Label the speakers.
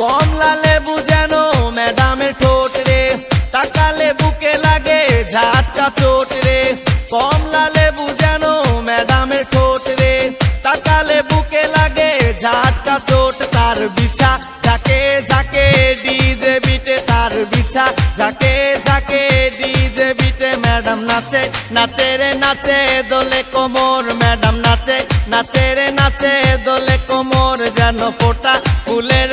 Speaker 1: কমলা লেবু যেন ম্যাডামের ঠোঁট রে। তাকালে বুকে লাগে? ঝাটকা চোট রে। কমলা লেবু যেন ম্যাডামের ঠোঁট রে। তাকালে বুকে লাগে? ঝাটকা চোট তার বিছা। ঝাকে ঝাকে ডিজে বিটে তার বিছা। ঝাকে ঝাকে ডিজে বিটে ম্যাডাম নাচে। নাচে রে, নাচে দোলে কোমর ম্যাডাম নাচে। নাচে রে, নাচে দোলে কোমর যেন ফোটা। ফুলের